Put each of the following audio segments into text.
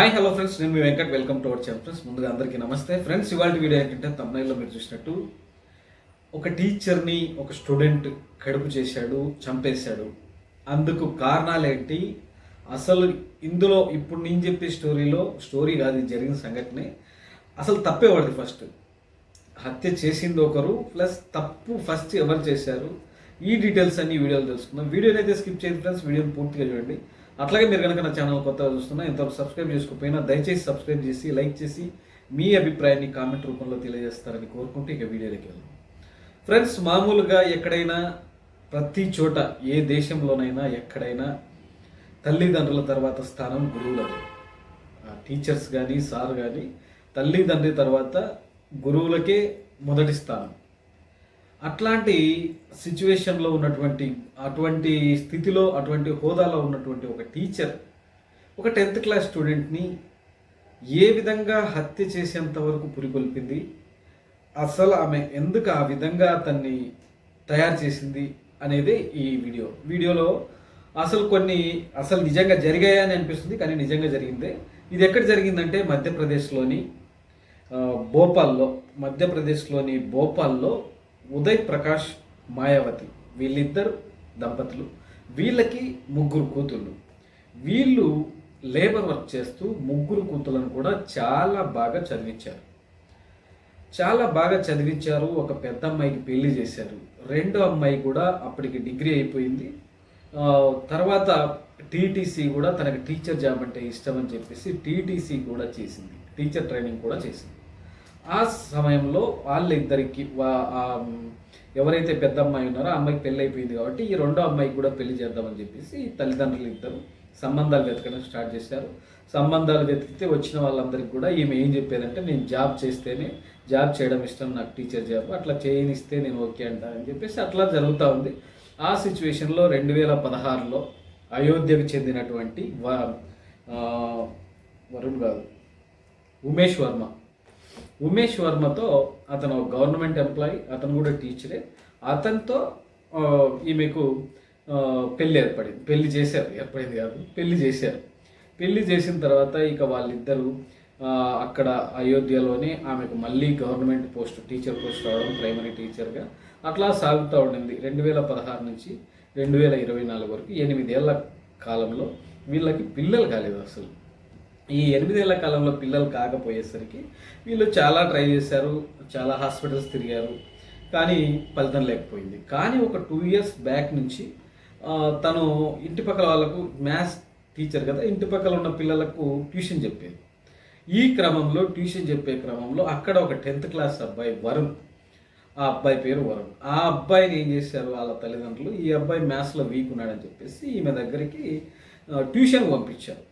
Hi hello friends నేను మీ Venkat. Welcome to our channel friends ముందుగా అందరికీ నమస్తే. ఫ్రెండ్స్ ఇవాళ వీడియో ఏంటంటే తమిళలో మీరు చూసినట్టు ఒక టీచర్ని ఒక స్టూడెంట్ కడుపు చేశాడు చంపేశాడు. అందుకు కారణాలు ఏంటి అసలు ఇందులో ఇప్పుడు నేను చెప్పే స్టోరీలో స్టోరీ కాదు జరిగిన సంఘటనే. అసలు తప్పేవాడిది ఫస్ట్ హత్య చేసింది ఒకరు ప్లస్ తప్పు ఫస్ట్ ఎవరు చేశారు? ఈ డీటెయిల్స్ అన్ని వీడియోలు తెలుసుకుందాం. వీడియోని అయితే స్కిప్ చేయండి ఫ్రెండ్స్ వీడియోని పూర్తిగా చూడండి. అట్లాగే మీరు కనుక నా ఛానల్ కొత్తగా చూస్తున్నా ఇంతవరకు సబ్స్క్రైబ్ చేసుకోకపోయినా దయచేసి సబ్స్క్రైబ్ చేసి లైక్ చేసి మీ అభిప్రాయాన్ని కామెంట్ రూపంలో తెలియజేస్తారని కోరుకుంటూ ఇక వీడియోలోకి వెళ్దాం. ఫ్రెండ్స్ మామూలుగా ఎక్కడైనా ప్రతి చోట ఏ దేశంలోనైనా ఎక్కడైనా తల్లిదండ్రుల తర్వాత స్థానం గురువులది టీచర్స్ కానీ సార్ కానీ తల్లిదండ్రి తర్వాత గురువులకే మొదటి స్థానం. అట్లాంటి సిచ్యువేషన్లో ఉన్నటువంటి అటువంటి స్థితిలో అటువంటి హోదాలో ఉన్నటువంటి ఒక టీచర్ ఒక టెన్త్ క్లాస్ స్టూడెంట్ని ఏ విధంగా హత్య చేసేంత వరకు పురికొల్పింది? అసలు ఆమె ఎందుకు ఆ విధంగా అతన్ని తయారు చేసింది అనేది ఈ వీడియో. వీడియోలో అసలు కొన్ని అసలు నిజంగా జరిగాయని అనిపిస్తుంది కానీ నిజంగా జరిగిందే. ఇది ఎక్కడ జరిగిందంటే మధ్యప్రదేశ్లోని భోపాల్లో మధ్యప్రదేశ్లోని భోపాల్లో ఉదయ్ ప్రకాష్ మాయావతి. వీళ్ళిద్దరు దంపతులు. వీళ్ళకి ముగ్గురు కూతుళ్ళు. వీళ్ళు లేబర్ వర్క్ చేస్తూ ముగ్గురు కూతులను కూడా చాలా బాగా చదివించారు. చాలా బాగా చదివించారు. ఒక పెద్ద అమ్మాయికి పెళ్ళి చేశారు. రెండో అమ్మాయి కూడా అప్పటికి డిగ్రీ అయిపోయింది. తర్వాత టీటీసీ కూడా తనకి టీచర్ జాబ్ అంటే ఇష్టం అని చెప్పేసి టీటీసీ కూడా చేసింది. టీచర్ ట్రైనింగ్ కూడా చేసింది. ఆ సమయంలో వాళ్ళిద్దరికి వా- ఎవరైతే పెద్ద అమ్మాయి ఉన్నారో ఆ అమ్మాయికి పెళ్ళి అయిపోయింది కాబట్టి ఈ రెండో అమ్మాయికి కూడా పెళ్ళి చేద్దామని చెప్పేసి తల్లిదండ్రులు ఇద్దరు సంబంధాలు వెతకడం స్టార్ట్ చేశారు. సంబంధాలు వెతికితే వచ్చిన వాళ్ళందరికీ కూడా ఈమె ఏం చెప్పేదంటే నేను జాబ్ చేస్తేనే జాబ్ చేయడం ఇష్టం నాకు టీచర్ జాబ్ అట్లా చేయనిస్తే నేను ఓకే అంటానని చెప్పేసి అట్లా జరుగుతూ ఉంది. ఆ సిచ్యువేషన్లో రెండు వేల పదహారులో అయోధ్యకు చెందినటువంటి వ వరుణ్ కాదు ఉమేష్ వర్మ ఉమేష్ వర్మతో అతను గవర్నమెంట్ ఎంప్లాయీ అతను కూడా టీచరే. అతనితో ఈమెకు పెళ్ళి పెళ్ళి ఏర్పడింది. పెళ్ళి చేశారు ఏర్పడింది కాదు పెళ్ళి చేశారు. పెళ్ళి చేసిన తర్వాత ఇక వాళ్ళిద్దరూ అక్కడ అయోధ్యలోనే ఆమెకు మళ్ళీ గవర్నమెంట్ పోస్ట్ టీచర్ పోస్ట్ రావడం ప్రైమరీ టీచర్గా అట్లా సాగుతూ ఉండింది. రెండు వేల పదహారు నుంచి రెండు వేల ఇరవై నాలుగు వరకు ఎనిమిదేళ్ళ కాలంలో వీళ్ళకి పిల్లలు కాలేదు అసలు. ఈ ఎనిమిదేళ్ళ కాలంలో పిల్లలు కాకపోయేసరికి వీళ్ళు చాలా ట్రై చేశారు చాలా హాస్పిటల్స్ తిరిగారు కానీ ఫలితం లేకపోయింది. కానీ ఒక టూ ఇయర్స్ బ్యాక్ నుంచి తను ఇంటి పక్కల వాళ్ళకు మ్యాథ్స్ టీచర్ కదా ఇంటి పక్కల ఉన్న పిల్లలకు ట్యూషన్ చెప్పేది. ఈ క్రమంలో ట్యూషన్ చెప్పే క్రమంలో అక్కడ ఒక టెన్త్ క్లాస్ అబ్బాయి వరుణ్ ఆ అబ్బాయి పేరు వరుణ్. ఆ అబ్బాయిని ఏం చేశారు? వాళ్ళ తల్లిదండ్రులు ఈ అబ్బాయి మ్యాథ్స్లో వీక్ ఉన్నాడని చెప్పేసి ఈమె దగ్గరికి ట్యూషన్ పంపించారు.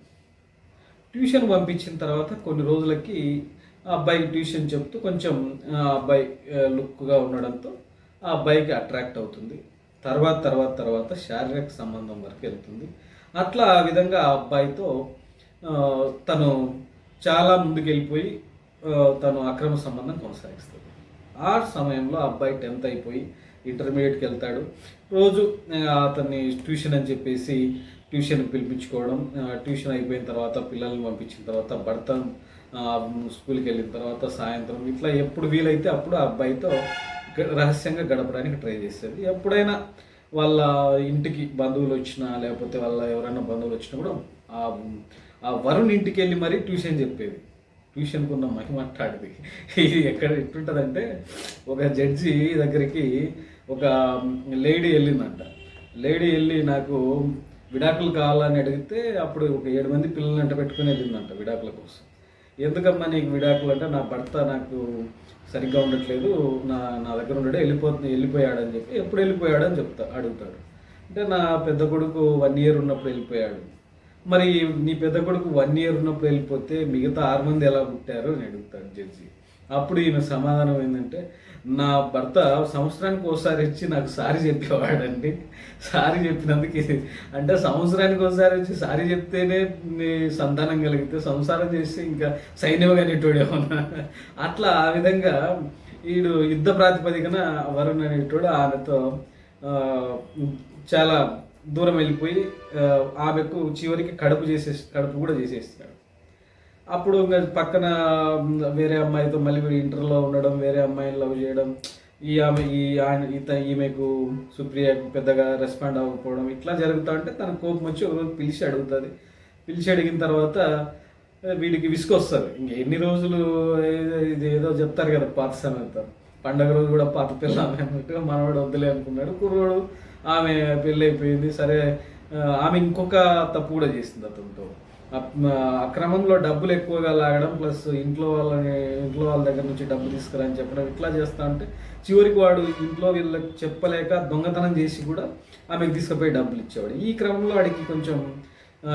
ట్యూషన్ పంపించిన తర్వాత కొన్ని రోజులకి ఆ అబ్బాయికి ట్యూషన్ చెప్తూ కొంచెం ఆ అబ్బాయి లుక్గా ఉండడంతో ఆ అబ్బాయికి అట్రాక్ట్ అవుతుంది. తర్వాత తర్వాత తర్వాత శారీరక సంబంధం వరకు వెళ్తుంది. అట్లా ఆ విధంగా ఆ అబ్బాయితో తను చాలా ముందుకు వెళ్ళిపోయి తను అక్రమ సంబంధం కొనసాగిస్తుంది. ఆ సమయంలో ఆ అబ్బాయి టెన్త్ అయిపోయి ఇంటర్మీడియట్కి వెళ్తాడు. రోజు అతన్ని ట్యూషన్ అని చెప్పేసి ట్యూషన్ పిలిపించుకోవడం ట్యూషన్ అయిపోయిన తర్వాత పిల్లల్ని పంపించిన తర్వాత భర్త స్కూల్కి వెళ్ళిన తర్వాత సాయంత్రం ఇట్లా ఎప్పుడు వీలైతే అప్పుడు ఆ అబ్బాయితో గ- రహస్యంగా గడపడానికి ట్రై చేసేది. ఎప్పుడైనా వాళ్ళ ఇంటికి బంధువులు వచ్చినా లేకపోతే వాళ్ళ ఎవరైనా బంధువులు వచ్చినా కూడా ఆ ఆ వరుణ్ ఇంటికి వెళ్ళి మరీ ట్యూషన్ చెప్పేది. ట్యూషన్కి ఉన్న మహిమ అట్టాడిది ఇది ఎక్కడ ఎట్టుంటుందంటే ఒక జడ్జి దగ్గరికి ఒక లేడీ వెళ్ళిందంట. లేడీ వెళ్ళి నాకు విడాకులు కావాలని అడిగితే అప్పుడు ఒక ఏడు మంది పిల్లల్ని అంట పెట్టుకుని వెళ్ళిందంట విడాకుల కోసం. ఎందుకమ్మా నీకు విడాకులు అంటే నా భర్త నాకు సరిగ్గా ఉండట్లేదు నా నా దగ్గర ఉండడే వెళ్ళిపోతుంది వెళ్ళిపోయాడని చెప్పి ఎప్పుడు వెళ్ళిపోయాడని చెప్తా అడుగుతాడు. అంటే నా పెద్ద కొడుకు వన్ ఇయర్ ఉన్నప్పుడు వెళ్ళిపోయాడు. మరి నీ పెద్ద కొడుకు వన్ ఇయర్ ఉన్నప్పుడు వెళ్ళిపోతే మిగతా ఆరు మంది ఎలా పుట్టారు అని అడుగుతాడు జడ్జి అప్పుడు ఈయన సమాధానం ఏంటంటే నా భర్త సంవత్సరానికి ఒకసారి ఇచ్చి నాకు సారీ చెప్పేవాడండి. సారీ చెప్పినందుకు. అంటే సంవత్సరానికి ఒకసారి వచ్చి సారీ చెప్తేనే నీ సంతానం కలిగితే సంసారం చేసి ఇంకా సైన్యంగా నెట్టోడేమన్నా అట్లా ఆ విధంగా వీడు యుద్ధ ప్రాతిపదికన వరుణ్ అనేటోడు ఆమెతో చాలా దూరం వెళ్ళిపోయి ఆమెకు చివరికి కడుపు చేసే కడుపు కూడా చేసేస్తాడు. అప్పుడు ఇంకా పక్కన వేరే అమ్మాయితో మళ్ళీ వీడు ఇంటర్లో ఉండడం వేరే అమ్మాయిని లవ్ చేయడం ఈ ఆమె ఈ ఆయన ఈమెకు సుప్రియ పెద్దగా రెస్పాండ్ అవ్వకపోవడం ఇట్లా జరుగుతా ఉంటే తన కోపం వచ్చి ఒకరోజు పిలిచి అడుగుతుంది. పిలిచి అడిగిన తర్వాత వీడికి విసుకొస్తారు ఇంక ఎన్ని రోజులు ఏదో- ఇది ఏదో చెప్తారు కదా పాత సమయంతో పండగ రోజు కూడా పాత పిల్ల ఆమె అన్నట్టుగా మనవాడు వద్దులే అనుకున్నాడు. కుర్రోడు ఆమె పెళ్ళి అయిపోయింది సరే ఆమె ఇంకొక తప్పు కూడా చేసింది అతనితో. అక్రమంలో ఆ క్రమంలో డబ్బులు ఎక్కువగా లాగడం ప్లస్ ఇంట్లో వాళ్ళని ఇంట్లో వాళ్ళ దగ్గర నుంచి డబ్బు తీసుకురని చెప్పడం ఇట్లా చేస్తా ఉంటే చివరికి వాడు ఇంట్లో వీళ్ళకి చెప్పలేక దొంగతనం చేసి కూడా ఆమెకు తీసుకుపోయి డబ్బులు ఇచ్చేవాడు. ఈ క్రమంలో వాడికి కొంచెం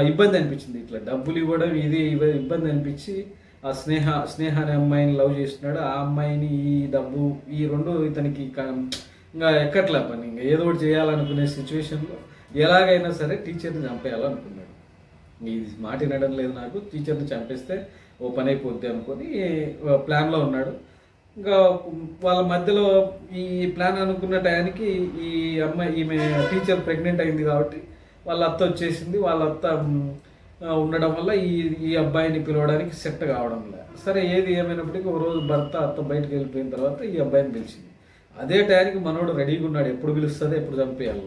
ఇబ్బంది అనిపించింది. ఇట్లా డబ్బులు ఇవ్వడం ఇది ఇబ్బంది అనిపించి ఆ స్నేహ స్నేహ అనే అమ్మాయిని లవ్ చేస్తున్నాడు. ఆ అమ్మాయిని ఈ డబ్బు ఈ రెండు ఇతనికి క- ఇంకా ఎక్కట్లే పని? ఇంకా ఏదో ఒకటి చేయాలనుకునే సిచ్యువేషన్లో ఎలాగైనా సరే టీచర్ని చంపేయాలనుకున్నాడు. ఇది మాట వినడం లేదు నాకు. టీచర్ని చంపేస్తే ఓ పని అయిపోద్ది అనుకొని ప్లాన్లో ఉన్నాడు. ఇంకా వాళ్ళ మధ్యలో ఈ ప్లాన్ అనుకున్న టయానికి ఈ అమ్మాయి ఈమె టీచర్ ప్రెగ్నెంట్ అయింది కాబట్టి వాళ్ళ అత్త వచ్చేసింది. వాళ్ళ అత్త ఉండడం వల్ల ఈ ఈ అబ్బాయిని పిలవడానికి సెట్ కావడం లేదు. సరే ఏది ఏమైనప్పటికీ ఒక రోజు భర్త అత్త బయటకు వెళ్ళిపోయిన తర్వాత ఈ అబ్బాయిని పిలిచింది. అదే టయానికి మనోడు రెడీగా ఉన్నాడు. ఎప్పుడు పిలుస్తుంది ఎప్పుడు చంపేయాలి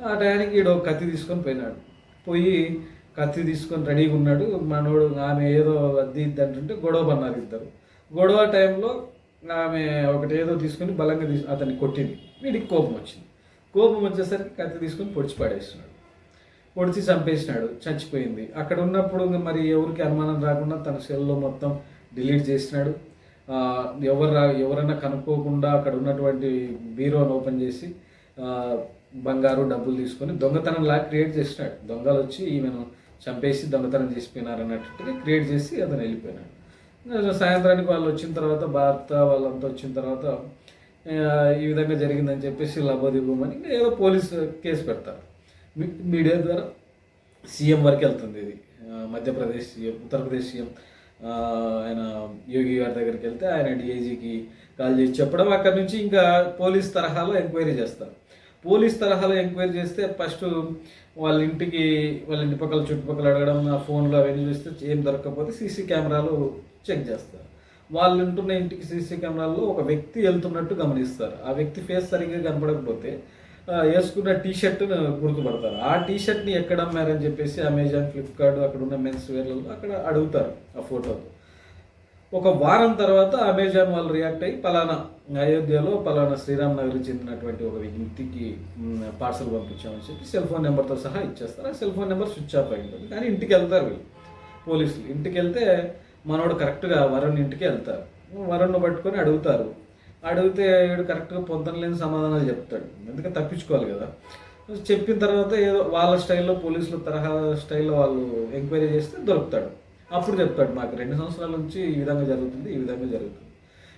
ఆ టయానికి ఈడు ఒక కత్తి తీసుకొని పోయినాడు. పోయి కత్తి తీసుకొని రెడీగా ఉన్నాడు. మనోడు ఆమె ఏదో అది ఇది అంటుంటే గొడవ పన్నారు ఇద్దరు. గొడవ టైంలో ఆమె ఒకటి ఏదో తీసుకొని బలంగా తీసు అతన్ని కొట్టింది. వీడికి కోపం వచ్చింది. కోపం వచ్చేసరికి కత్తి తీసుకొని పొడిచి పాడేస్తున్నాడు. పొడిచి చంపేసినాడు. చచ్చిపోయింది. అక్కడ ఉన్నప్పుడు మరి ఎవరికి అనుమానం రాకుండా తన సెల్లో మొత్తం డిలీట్ చేసినాడు. ఎవరు రా- ఎవరైనా కనుక్కోకుండా అక్కడ ఉన్నటువంటి బీరోని ఓపెన్ చేసి బంగారు డబ్బులు తీసుకొని దొంగతనం లా క్రియేట్ చేసినాడు. దొంగలు వచ్చి ఈమెను చంపేసి దొంగతనం చేసిపోయినారు అన్నట్టుగా క్రియేట్ చేసి అతను వెళ్ళిపోయినాడు. సాయంత్రానికి వాళ్ళు వచ్చిన తర్వాత భారత వాళ్ళంతా వచ్చిన తర్వాత ఈ విధంగా జరిగిందని చెప్పేసి లబ్బదివ్వమని ఏదో పోలీసు కేసు పెడతారు. మీ- మీడియా ద్వారా సీఎం వరకు వెళ్తుంది ఇది. మధ్యప్రదేశ్ సీఎం ఉత్తరప్రదేశ్ సీఎం ఆయన యోగి గారి దగ్గరికి వెళ్తే ఆయన డిఐజీకి కాల్ చేసి చెప్పడం. అక్కడ నుంచి ఇంకా పోలీస్ తరహాలో ఎంక్వైరీ చేస్తారు. పోలీస్ తరహాలో ఎంక్వైరీ చేస్తే ఫస్ట్ వాళ్ళ ఇంటికి వాళ్ళ ఇంటి పక్కల చుట్టుపక్కల అడగడం ఆ ఫోన్లో అవన్నీ చూస్తే ఏం దొరకకపోతే సీసీ కెమెరాలు చెక్ చేస్తారు. వాళ్ళు ఉంటున్న ఇంటికి సీసీ కెమెరాల్లో ఒక వ్యక్తి వెళ్తున్నట్టు గమనిస్తారు. ఆ వ్యక్తి ఫేస్ సరిగ్గా కనపడకపోతే వేసుకున్న టీ షర్ట్ను గుర్తుపడతారు. ఆ టీ షర్ట్ని ఎక్కడ అమ్మారని చెప్పేసి అమెజాన్ ఫ్లిప్కార్ట్ అక్కడ ఉన్న మెన్స్ వేర్లలో అక్కడ అడుగుతారు ఆ ఫోటోలు. ఒక వారం తర్వాత అమెజాన్ వాళ్ళు రియాక్ట్ అయ్యి పలానా అయోధ్యలో పలానా శ్రీరామ్ నగర్ చెందినటువంటి ఒక వ్యక్తికి పార్సల్ పంపించామని చెప్పి సెల్ ఫోన్ నెంబర్తో సహా ఇచ్చేస్తారు. ఆ cell phone number switch off అయి కానీ ఇంటికి వెళ్తారు వీళ్ళు. పోలీసులు. ఇంటికి వెళ్తే మనోడు కరెక్ట్గా వరుణ్ ఇంటికి వెళ్తారు. వరుణ్ను పట్టుకొని అడుగుతారు. అడిగితే వీడు కరెక్ట్గా పొందన లేని సమాధానాలు చెప్తాడు. ఎందుకంటే తప్పించుకోవాలి కదా. చెప్పిన తర్వాత ఏదో వాళ్ళ స్టైల్లో పోలీసుల తరహా స్టైల్లో వాళ్ళు ఎంక్వైరీ చేస్తే దొరుకుతాడు. అప్పుడు చెప్తాడు మాకు రెండు సంవత్సరాల నుంచి ఈ విధంగా జరుగుతుంది ఈ విధంగా జరుగుతుంది.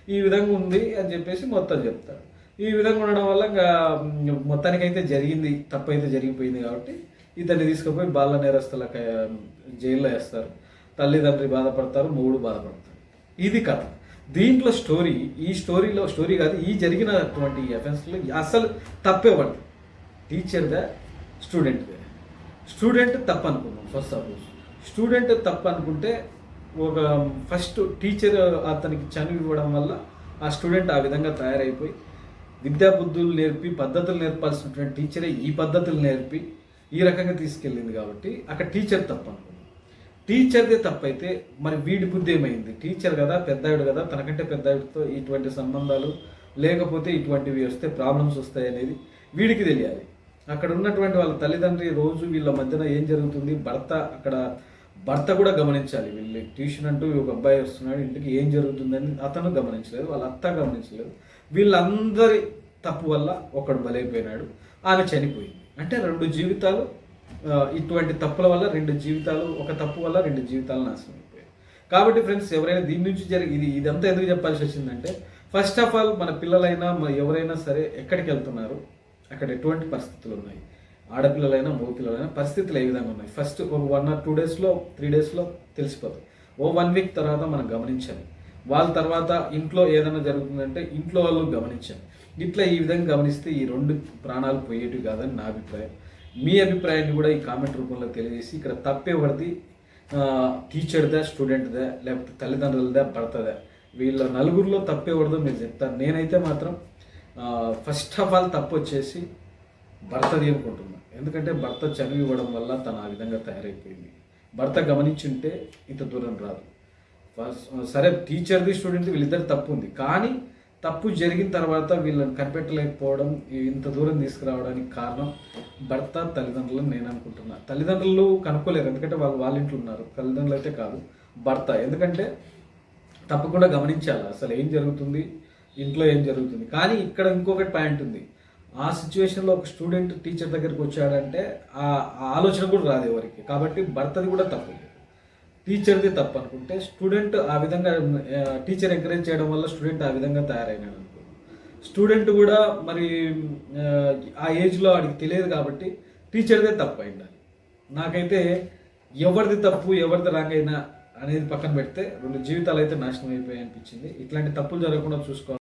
ఈ విధంగా ఉంది అని చెప్పేసి మొత్తం చెప్తాడు ఈ విధంగా ఉండడం వల్ల ఇంకా మొత్తానికైతే జరిగింది తప్పైతే అయితే జరిగిపోయింది కాబట్టి ఇతన్ని తీసుకుపోయి బాల నేరస్తుల జైల్లో వేస్తారు. తల్లిదండ్రి బాధపడతారు మూడు బాధపడతారు. ఇది కథ. దీంట్లో స్టోరీ ఈ స్టోరీలో స్టోరీ కాదు ఈ జరిగినటువంటి అఫెన్స్లో అసలు తప్పే పడదు టీచర్గా స్టూడెంట్గా స్టూడెంట్. తప్పు అనుకున్నాం ఫస్ట్ సపోజ్. స్టూడెంట్ తప్పు అనుకుంటే ఒక ఫస్ట్ టీచర్ అతనికి చనువు ఇవ్వడం వల్ల ఆ స్టూడెంట్ ఆ విధంగా తయారైపోయి విద్యా బుద్ధులు నేర్పి పద్ధతులు నేర్పాల్సినటువంటి టీచరే ఈ పద్ధతులు నేర్పి ఈ రకంగా తీసుకెళ్ళింది కాబట్టి అక్కడ టీచర్ తప్పు అనుకుంది టీచర్దే తప్పైతే మరి వీడి బుద్ధి ఏమైంది? టీచర్ కదా పెద్దాయుడు కదా తనకంటే పెద్దాయుడితో ఇటువంటి సంబంధాలు లేకపోతే ఇటువంటివి వస్తే ప్రాబ్లమ్స్ వస్తాయి అనేది వీడికి తెలియాలి. అక్కడ ఉన్నటువంటి వాళ్ళ తల్లిదండ్రి రోజు వీళ్ళ మధ్యన ఏం జరుగుతుంది? భర్త అక్కడ భర్త కూడా గమనించాలి. వీళ్ళు ట్యూషన్ అంటూ ఒక అబ్బాయి వస్తున్నాడు ఇంటికి ఏం జరుగుతుందని అతను గమనించలేదు వాళ్ళ అత్త గమనించలేదు. వీళ్ళందరి తప్పు వల్ల ఒకడు బలైపోయినాడు ఆమె చనిపోయింది. అంటే రెండు జీవితాలు ఇటువంటి తప్పుల వల్ల రెండు జీవితాలు ఒక తప్పు వల్ల రెండు జీవితాలు నాశనం అయిపోయాయి. కాబట్టి ఫ్రెండ్స్ ఎవరైనా దీని నుంచి జరిగి ఇది ఇదంతా ఎందుకు చెప్పాల్సి వచ్చిందంటే ఫస్ట్ ఆఫ్ ఆల్ మన పిల్లలైనా మన ఎవరైనా సరే ఎక్కడికి వెళ్తున్నారు అక్కడ ఎటువంటి పరిస్థితులు ఉన్నాయి? ఆడపిల్లలైనా మగ పిల్లలైనా పరిస్థితులు ఏ విధంగా ఉన్నాయి? ఫస్ట్ ఒక వన్ ఆర్ టూ డేస్లో త్రీ డేస్లో తెలిసిపోతుంది ఓ వన్ వీక్ తర్వాత మనం గమనించాలి. వాళ్ళ తర్వాత ఇంట్లో ఏదైనా జరుగుతుందంటే ఇంట్లో వాళ్ళు గమనించాలి. ఇట్లా ఈ విధంగా గమనిస్తే ఈ రెండు ప్రాణాలు పోయేటివి కాదని నా అభిప్రాయం. మీ అభిప్రాయాన్ని కూడా ఈ కామెంట్ రూపంలో తెలియజేసి ఇక్కడ తప్పే పడితే టీచర్దే స్టూడెంట్దే లేకపోతే తల్లిదండ్రులదే భర్తదే? వీళ్ళ నలుగురిలో తప్పేవడదో మీరు చెప్తారు. నేనైతే మాత్రం ఫస్ట్ ఆఫ్ ఆల్ తప్పు వచ్చేసి భర్తది అనుకుంటున్నా ఎందుకంటే భర్త చనువు ఇవ్వడం వల్ల తను ఆ విధంగా తయారైపోయింది. భర్త గమనించుంటే ఇంత దూరం రాదు. ఫస్ట్ సరే టీచర్ది స్టూడెంట్ది వీళ్ళిద్దరు తప్పు ఉంది కానీ తప్పు జరిగిన తర్వాత వీళ్ళని కనిపెట్టలేకపోవడం ఇంత దూరం తీసుకురావడానికి కారణం భర్త తల్లిదండ్రులను నేను అనుకుంటున్నా. తల్లిదండ్రులు కనుక్కోలేరు. ఎందుకంటే వాళ్ళు వాళ్ళ ఇంట్లో ఉన్నారు. తల్లిదండ్రులు అయితే కాదు భర్త. ఎందుకంటే తప్పకుండా గమనించాలి. అసలు ఏం జరుగుతుంది? ఇంట్లో ఏం జరుగుతుంది? కానీ ఇక్కడ ఇంకొకటి పాయింట్ ఉంది. ఆ సిచ్యువేషన్లో ఒక స్టూడెంట్ టీచర్ దగ్గరికి వచ్చాడంటే ఆ ఆలోచన కూడా రాదు ఎవరికి. కాబట్టి భర్తది కూడా తప్పు. టీచర్ది తప్పు అనుకుంటే స్టూడెంట్ ఆ విధంగా టీచర్ ఎంకరేజ్ చేయడం వల్ల స్టూడెంట్ ఆ విధంగా తయారైనాడు అనుకో. స్టూడెంట్ కూడా మరి ఆ, ఏజ్లో వాడికి తెలియదు కాబట్టి టీచర్దే తప్పు అయింది నాకైతే ఎవరిది తప్పు ఎవరిది రాంగ్ అయినా అనేది పక్కన పెడితే రెండు జీవితాలు అయితే నాశనం అయిపోయాయి అనిపించింది. ఇట్లాంటి తప్పులు జరగకుండా చూసుకోవాలి.